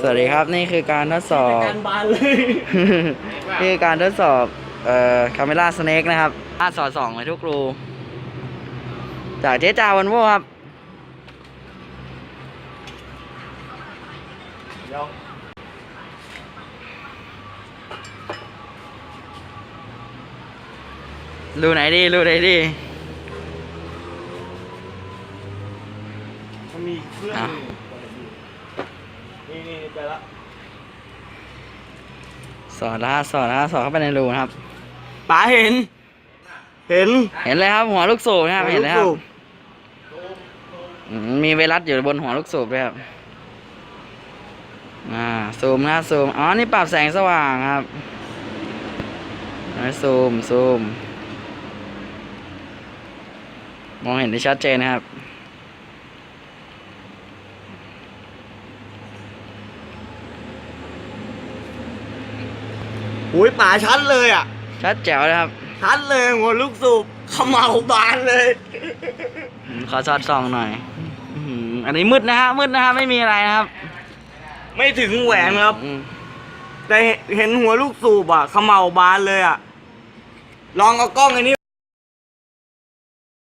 สวัสดีครับนี่คือการทดสอบ การบานเลย นี่คือการทดสอบเอ่อคาเมล่าสเน็กนะครับอาสอดส่องไปทุกรู จากเจ๊จาวันโวครับเดี๋ยวรูไหนดีรูไหนดีมันมีเครื่องอะห นึ่งนี่นี่ไปละสอดแล้วสอดแล้วสอดเข้าไปในรูนะครับ ป๋าเห็น เห็นเห็นเลยครับหัวลูกสูบนะครับเห็นเลยครับลูกอืมมีไวรัสอยู่บนหัวลูกสูบด้วยครับ อ่าซูมนะซูม อ๋อ นี่ปรับแสงสว่างครับแล้วซูมซูม มองเห็นได้ชัดเจนนะครับ อุ้ยป๋าชัดเลยอะ ชัดแจ๋วเลยครับ ชัดเลยหัวลูกสูบเขมเหลาบานเลยอืมขอสอดส่องหน่อยอื้อหืออันนี้มืดนะฮะมืดนะฮะไม่มีอะไรนะครับ ไม่ถึงแหวนครับอืมแต่เห็นหัวลูกสูบอะเขมเหลาบานเลยอะ ลองเอากล้องอันนี้